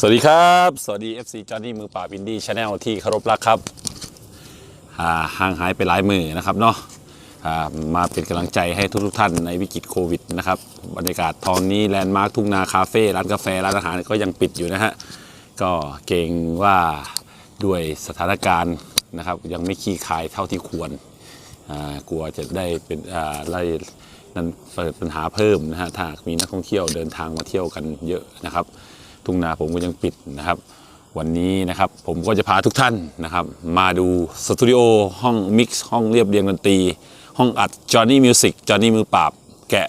สวัสดีครับ สวัสดี FC จอห์นนี่มือปราบอินดี้ชาแนลที่เคารพรักครับห่างหายไปหลายมือนะครับเนาะมาเป็นกำลังใจให้ทุกๆท่านในวิกฤตโควิดนะครับบรรยากาศตอนนี้แลนด์มาร์คทุ่งนาคาเฟ่ร้านกาแฟ ร้านอาหารก็ยังปิดอยู่นะฮะ ก็เกรงว่าด้วยสถานการณ์นะครับ ยังไม่คลี่คายเท่าที่ควร กลัวจะได้เป็นอ่าไล่นั้นเปิดปัญหาเพิ่มนะฮะถ้ามีนักท่องเที่ยวเดินทางมาเที่ยวกันเยอะนะครับ ทุ่งนาผมก็ยังปิดนะครับ วันนี้นะครับผมก็จะพาทุกท่านนะครับ มาดูสตูดิโอห้องมิกซ์ห้องเรียบเรียงดนตรี ห้องอัดจอห์นนี่มิวสิกจอห์นนี่มือปราบแกะ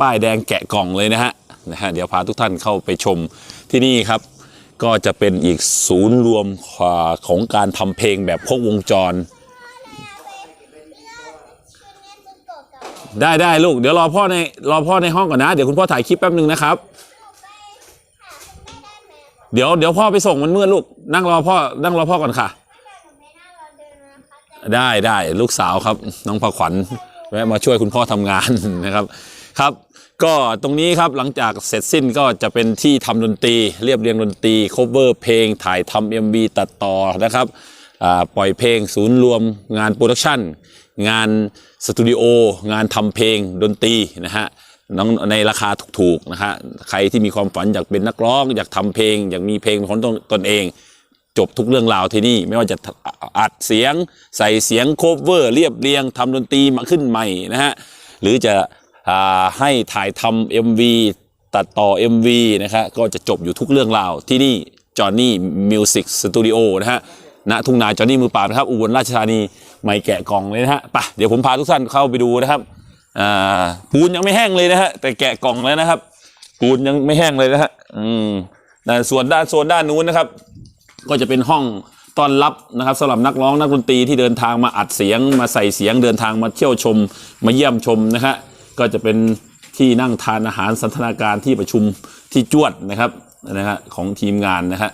ป้ายแดงแกะกล่องเลยนะฮะนะฮะเดี๋ยวพาทุกท่านเข้าไปชมที่นี่ครับ ก็จะเป็นอีกศูนย์รวมของการทำเพลงแบบครบวงจร ได้ได้ลูกเดี๋ยวรอพ่อในรอพ่อในห้องก่อนนะ เดี๋ยวคุณพ่อถ่ายคลิปแป๊บหนึ่งนะครับ เดี๋ยวเดี๋ยวพ่อไปส่งมันมืดลูก นั่งรอพ่อนั่งรอพ่อก่อนค่ะ ได้ได้ลูกสาวครับ น้องผขวัญแวะมาช่วยคุณพ่อทำงานนะครับครับ ก็ตรงนี้ครับหลังจากเสร็จสิ้นก็จะเป็นที่ทำดนตรี เรียบเรียงดนตรี cover เพลงถ่ายทำ MV ตัดต่อนะครับอ่าปล่อยเพลงศูนย์รวมงานโปรดักชันงานสตูดิโองานทำเพลงดนตรีนะฮะ น้องในราคาถูกๆนะฮะใครที่มีความฝันอยากเป็นนักร้อง อยากทำเพลง อยากมีเพลงของตนตนเอง จบทุกเรื่องราวที่นี่ ไม่ว่าจะอัดเสียง ใส่เสียงโคเวอร์ เรียบเรียงทำดนตรีมาขึ้นใหม่นะฮะหรือจะอให้ถ่ายทำ MV ตัดต่อ MV นะครับก็จะจบอยู่ทุกเรื่องราวที่นี่จอห์นนี่มิวสิกสตูดิโอนะฮะณทุ่งนาจอห์นนี่มือปราบนะครับ อุบลราชธานีไม่แกะกล่องเลยนะฮะไปเดี๋ยวผมพาทุกท่านเข้าไปดูนะครับ อ่าปูนยังไม่แห้งเลยนะฮะแต่แกะกล่องแล้วนะครับ ปูนยังไม่แห้งเลยนะฮะอืมนะส่วนด้านโซนด้านนู้นนะครับ ก็จะเป็นห้องต้อนรับนะครับสำหรับนักร้องนักดนตรีที่เดินทางมาอัดเสียง มาใส่เสียงเดินทางมาเที่ยวชม มาเยี่ยมชมนะฮะก็จะเป็นที่นั่งทานอาหารสันทนาการที่ประชุมที่จวดนะครับนะฮะของทีมงานนะฮะ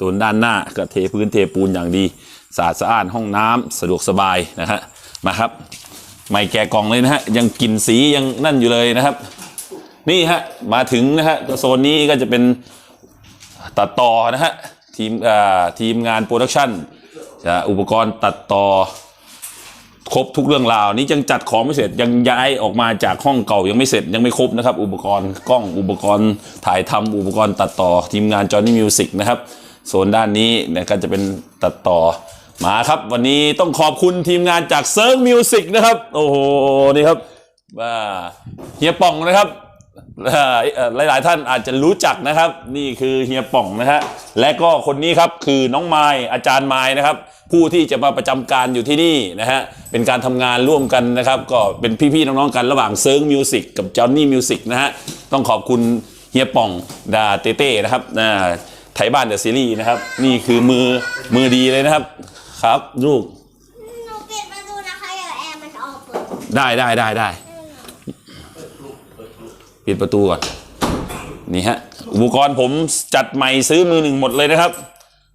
ตัวด้านหน้าก็เทพื้นเทปูนอย่างดีสะอาดสะอ้านห้องน้ำสะดวกสบายนะฮะมาครับ ไม่แกะกล่องเลยนะฮะยังกลิ่นสียังนั่นอยู่เลยนะครับ นี่ฮะมาถึงนะฮะโซนนี้ก็จะเป็นตัดต่อนะฮะทีมอ่าทีมงานโปรดักชันจะอุปกรณ์ตัดต่อครบทุกเรื่องราวนี้ยังจัดของไม่เสร็จยังย้ายออกมาจากห้องเก่ายังไม่เสร็จยังไม่ครบนะครับ อุปกรณ์กล้องอุปกรณ์ถ่ายทำอุปกรณ์ตัดต่อทีมงาน Johnny Music นะครับโซนด้านนี้เนี่ยก็จะเป็นตัดต่อ มาครับวันนี้ต้องขอบคุณทีมงานจากเซิร์ฟมิวสิกนะครับ โอ้โหนี่ครับว่าเฮียป่องนะครับหลาย ๆ ท่านอาจจะรู้จักนะครับ นี่คือเฮียป่องนะฮะและก็คนนี้ครับคือน้องไม้อาจารย์ไม้นะครับ ผู้ที่จะมาประจำการอยู่ที่นี่นะฮะเป็นการทำงานร่วมกันนะครับ ก็เป็นพี่ ๆ น้อง ๆ กันระหว่างเซิร์งมิวสิกกับจอห์นนี่มิวสิกนะฮะต้องขอบคุณเฮียป่องดาเต้เต้นะครับนะไทยบ้านเดอะซีรีส์นะครับ นี่คือมือมือดีเลยนะครับ ครับลูกหนูปิดประตูนะคะเดี๋ยวแอร์มันออกเปิดได้ได้ได้ได้ปิดประตูก่อนนี่ฮะอุปกรณ์ผมจัดใหม่ซื้อมือหนึ่งหมดเลยนะครับ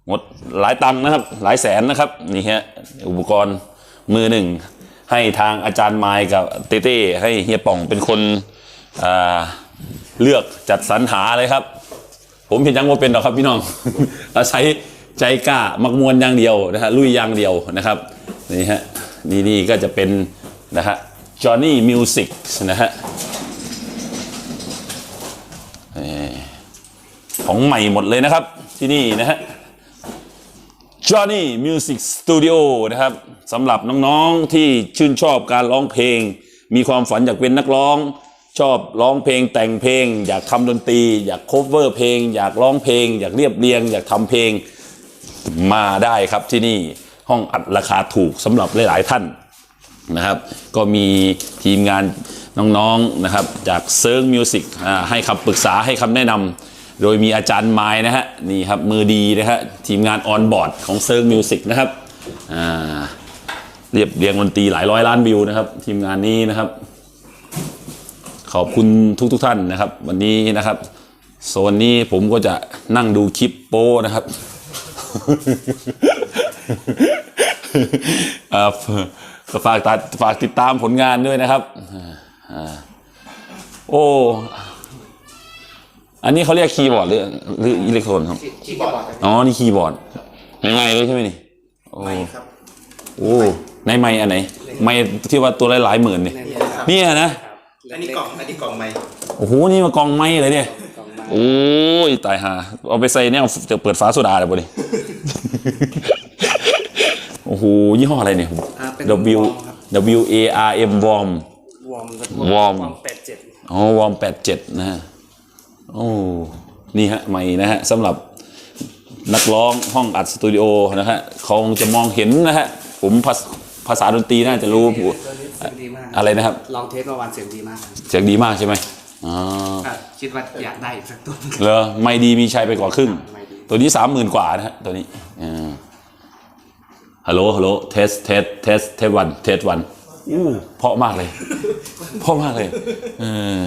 หมดหลายตังค์นะครับ หลายแสนนะครับนี่ฮะอุปกรณ์มือหนึ่งให้ทางอาจารย์ไมค์กับเต้เต้ให้เฮียป่องเป็นคนอ่าเลือกจัดสรรหาเลยครับ ผมเห็นยังว่าเป็นหรอกครับพี่น้องอาศัย ใจกล้ามักมวนอย่างเดียวนะฮะลุยอย่างเดียวนะครับนี่ฮะนี่นี่ก็จะเป็นนะฮะ Johnny Music นะฮะของใหม่หมดเลยนะครับที่นี่นะฮะ Johnny Music Studio นะครับสำหรับน้องๆที่ชื่นชอบการร้องเพลง มีความฝันอยากเป็นนักร้อง ชอบร้องเพลงแต่งเพลง อยากทำดนตรี อยาก cover เพลง อยากร้องเพลง อยากเรียบเรียง อยากทำเพลง มาได้ครับที่นี่ห้องอัดราคาถูกสำหรับหลาย ๆ ท่านนะครับ ก็มีทีมงานน้อง ๆ นะครับ จากเซิร์งมิวสิกให้คำปรึกษาให้คำแนะนำโดยมีอาจารย์ไม้นะฮะนี่ครับมือดีนะฮะทีมงานออนบอร์ดของเซิร์งมิวสิกนะครับเรียบเรียงดนตรีหลายร้อยล้านวิวนะครับ ทีมงานนี้นะครับ ขอบคุณทุกๆทท่านนะครับ วันนี้นะครับ โซนนี้ผมก็จะนั่งดูคลิปโป้นะครับ ฝากตัดฝากติดตามผลงานด้วยนะครับอ่าโอ้ อันนี้เขาเรียกคีย์บอร์ดหรือหรืออิเล็กโทรนครับ คีย์บอร์ดอ๋อ นี่คีย์บอร์ดยังไงเลยใช่ไหมนี่โอ้ไม่ครับโอ้ในไม้อันไหน ไม้ที่ว่าตัวหลายๆหมื่นเนี่ยนี่ครับเนี่ยนะ อันนี้กล่อง อันนี้กล่องไม้โอ้โห นี่มากองไม้เลยเนี่ย โอ้ย ตายห่าเอาไปใส่เนี่ยจะเปิดฝาโซดาเลยบ่ดิ โอ้โหยี่ห้ออะไรเนี่ย อ่าเป็น W วอร์มครับ W A R M Warm วอร์มวอร์ม แปดเจ็ดอ๋อวอร์มแปดเจ็ดนะฮะ โอ้ นี่ฮะไม่นะฮะสำหรับนักร้องห้องอัดสตูดิโอนะฮะคงจะมองเห็นนะฮะ ผมภาษภาษาดนตรีน่าจะรู้ตัวนี้เสียงดีมากอะไรนะครับ ลองเทสเมื่อวานเสียงดีมากครับเสียงดีมากใช่ไหมอ๋ออะคิดว่าอยากได้อีกสักตัวเหรอไม่ดีมีชัยไปกว่าครึ่ง ไม่ดี ตัวนี้สามหมื่นกว่านะฮะตัวนี้อ่าฮัลโหลฮัลโหลเทสเทสเทสเทสวันเทสวันอู้เพราะมากเลยเพราะมากเลยเออ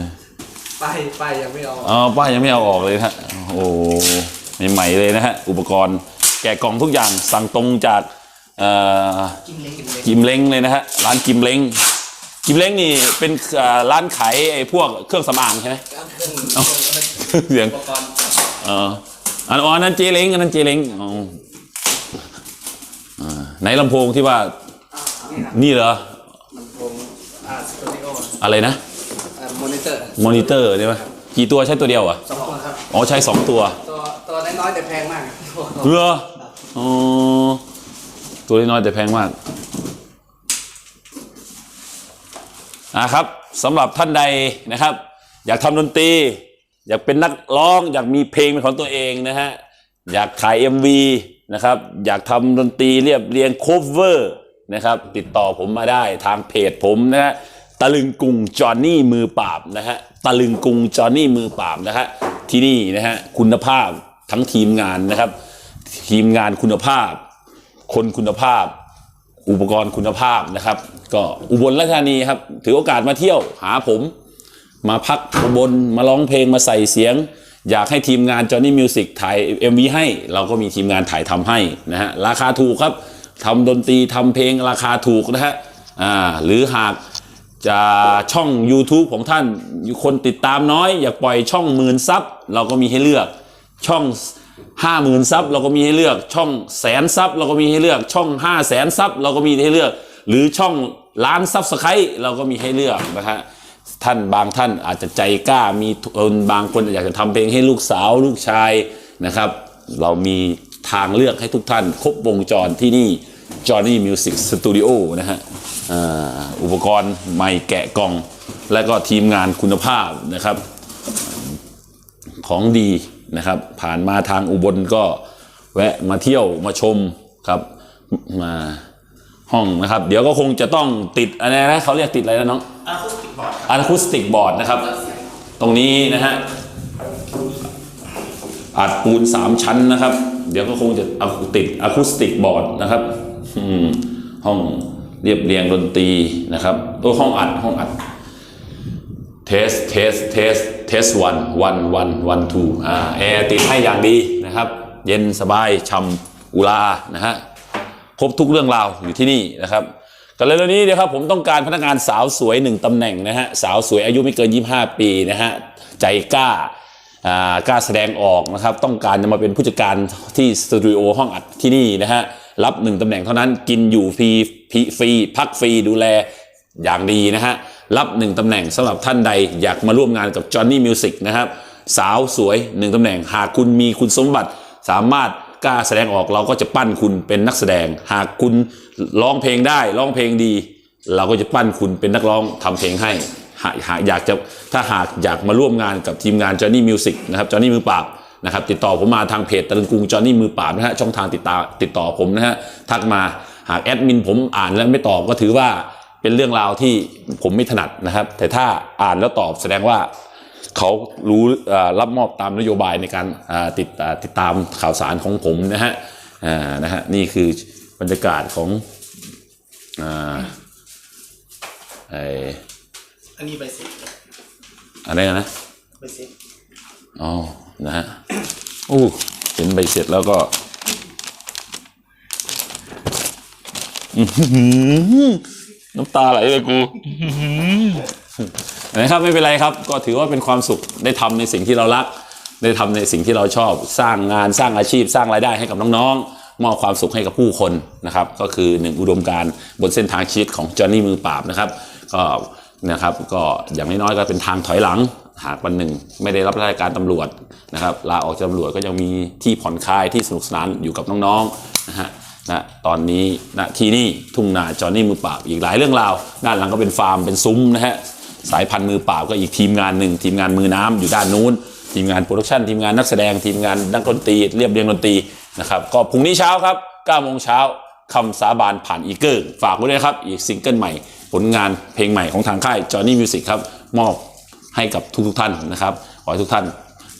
ป้ายป้ายยังไม่เอาอ๋อป้ายยังไม่เอาออกเลยนะฮะโอ้ใหม่ๆเลยนะฮะอุปกรณ์แกะกล่องทุกอย่างสั่งตรงจากเอ่อกินเล็กกินเล็กกิมเล้งเลยนะฮะร้านกิมเล้งกิมเล้งนี่เป็นเอ่อร้านขายไอ้พวกเครื่องสำอางใช่ไหมเครื่องเอ้าเสียงอุปกรณ์เอออันอ๋ออันนั้นเจเล้งอันนั้นเจเล้งอ๋ออ่าไหนลำโพงที่ว่า นี่ครับนี่เหรอมันคงอ่าสตูดิโออะไรนะอ่ามอนิเตอร์มอนิเตอร์ใช่ไหมกี่ตัวใช้ตัวเดียวเหรอะ สองตัวครับ อ๋อใช้สองตัว ตัวตัวน้อยๆแต่แพงมากเหรออ๋อตัวน้อยๆแต่แพงมากอะครับสำหรับท่านใดนะครับ อยากทำดนตรี อยากเป็นนักร้องอยากมีเพลงเป็นของตัวเองนะฮะอยากถ่าย MV นะครับอยากทำดนตรีเรียบเรียง cover นะครับติดต่อผมมาได้ทางเพจผมนะฮะตะลึงกรุงจอห์นนี่มือปราบนะฮะตะลึงกรุงจอห์นนี่มือปราบนะฮะที่นี่นะฮะคุณภาพทั้งทีมงานนะครับ ทีมงานคุณภาพ คนคุณภาพ อุปกรณ์คุณภาพนะครับ ก็อุบลราชธานีครับถือโอกาสมาเที่ยวหาผม มาพักบลมาร้องเพลงมาใส่เสียง อยากให้ทีมงาน Johnny Music ถ่าย MV ให้ เราก็มีทีมงานถ่ายทำให้นะฮะราคาถูกครับทำดนตรีทำเพลงราคาถูกนะฮะอ่าหรือหากจะช่อง YouTube ของท่านคนติดตามน้อย อยากปล่อยช่องหมื่นซับเราก็มีให้เลือกช่องห้าหมื่นซับเราก็มีให้เลือกช่องแสนซับเราก็มีให้เลือกช่องห้าแสนซับเราก็มีให้เลือก หรือช่องล้านซับสไครต์เราก็มีให้เลือกนะฮะ ท่านบางท่านอาจจะใจกล้ามีคนบางคนอยากจะทำเพลงให้ลูกสาวลูกชายนะครับ เรามีทางเลือกให้ทุกท่าน ครบวงจรที่นี่ Johnny Music Studio นะฮะอ,อุปกรณ์ไมค์แกะกล่อง และก็ทีมงานคุณภาพนะครับ ของดีนะครับ ผ่านมาทางอุบลก็แวะมาเที่ยวมาชมครับมาห้องนะครับ เดี๋ยวก็คงจะต้องติดอะไรนะเขาเรียกติดอะไรนะน้อง อะคูสติกบอร์ดนะครับ ตรงนี้นะฮะอัดปูนสามชั้นนะครับ เดี๋ยวก็คงจะติดอะคูสติกบอร์ดนะครับห้องเรียบเรียงดนตรีนะครับตัวห้องอัดห้องอัดเทสเทสเทสเทสวันวันวันวันทูอ่าแอร์ติดให้อย่างดีนะครับ เย็นสบายช่ำอุลานะฮะครบทุกเรื่องราวอยู่ที่นี่นะครับ กันเลยนนี้เดี๋ยวครับผมต้องการพนักงานสาวสวยหนึ่งตำแหน่งนะฮะสาวสวยอายุไม่เกิน 25 ปีนะฮะใจกล้าอ่ากล้าแสดงออกนะครับต้องการจะมาเป็นผู้จัดการที่สตูดิโอห้องอัดที่นี่นะฮะรับหนึ่งตำแหน่งเท่านั้นกินอยู่ฟรีฟรีฟรีพักฟรีดูแลอย่างดีนะฮะรับหนึ่งตำแหน่งสำหรับท่านใดอยากมาร่วมงานกับ Johnny Music นะครับสาวสวยหนึ่งตำแหน่งหากคุณมีคุณสมบัติสามารถ กล้าแสดงออกเราก็จะปั้นคุณเป็นนักแสดง หากคุณร้องเพลงได้ร้องเพลงดี เราก็จะปั้นคุณเป็นนักร้องทำเพลงให้หากหากอยากจะถ้าหากอยากมาร่วมงานกับทีมงาน Johnny Music นะครับ Johnny มือปราบนะครับติดต่อผมมาทางเพจตะลึงกรุง Johnny มือปราบนะฮะช่องทางติดตามติดต่อผมนะฮะทักมาหากแอดมินผมอ่านแล้วไม่ตอบก็ถือว่าเป็นเรื่องราวที่ผมไม่ถนัดนะครับ แต่ถ้าอ่านแล้วตอบแสดงว่า เขารู้เอ่อรับมอบตามนโยบายในการอ่าติดอ่าติดตามข่าวสารของผมนะฮะอ่านะฮะนี่คือบรรยากาศของอ่าไออันนี้ใบเสร็จอะไรนะใบเสร็จอ๋อนะฮะโอ้เห็นใบเสร็จแล้วก็อื้อหือน้ำตาไหลเลยกู นะครับไม่เป็นไรครับ ก็ถือว่าเป็นความสุขได้ทำในสิ่งที่เรารัก ได้ทำในสิ่งที่เราชอบสร้างงานสร้างอาชีพ สร้างรายได้ให้กับน้องๆมอบความสุขให้กับผู้คนนะครับ ก็คือหนึ่งอุดมการบนเส้นทางชีวิตของจอห์นนี่มือปราบนะครับ ก็นะครับก็อย่างน้อยๆก็เป็นทางถอยหลังหากวันหนึ่งไม่ได้รับราชการตำรวจนะครับลาออกจากตำรวจก็ยังมีที่ผ่อนคลายที่สนุกสนานอยู่กับน้องๆนะฮะนะตอนนี้ณที่นี่ทุ่งนาจอห์นนี่มือปราบอีกหลายเรื่องราว ด้านหลังก็เป็นฟาร์มเป็นซุ้มนะฮะ สายพันธุ์มือเปราก็อีกทีมงานหนึ่งทีมงานมือน้ำอยู่ด้านนู้น ทีมงานโปรดักชันทีมงานนักแสดงทีมงานนักดนตรีเรียบเรียงดนตรีนะครับก็พรุ่งนี้เช้าครับ9โมงเช้าคำสาบานผ่านอีเกอร์ฝากไว้ด้วยครับอีกซิงเกิลใหม่ ผลงานเพลงใหม่ของทางค่าย Johnny Music ครับมอบให้กับทุกๆท่านนะครับขอให้ทุกท่าน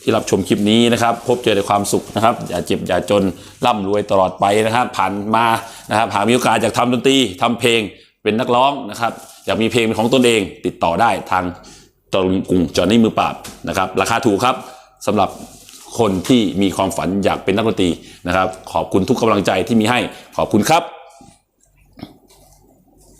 ที่รับชมคลิปนี้นะครับ พบเจอในความสุขนะครับ อย่าเจ็บอย่าจนร่ำรวยตลอดไปนะครับ ผ่านมานะครับหากมีโอกาสอยากทำดนตรีทำเพลง เป็นนักร้องนะครับอยากมีเพลงเป็นของตนเองติดต่อได้ทางตะลุงกรุงจอห์นี่มือปราบนะครับ ราคาถูกครับสำหรับคนที่มีความฝันอยากเป็นนักดนตรีนะครับ ขอบคุณทุกกำลังใจที่มีให้ขอบคุณครับ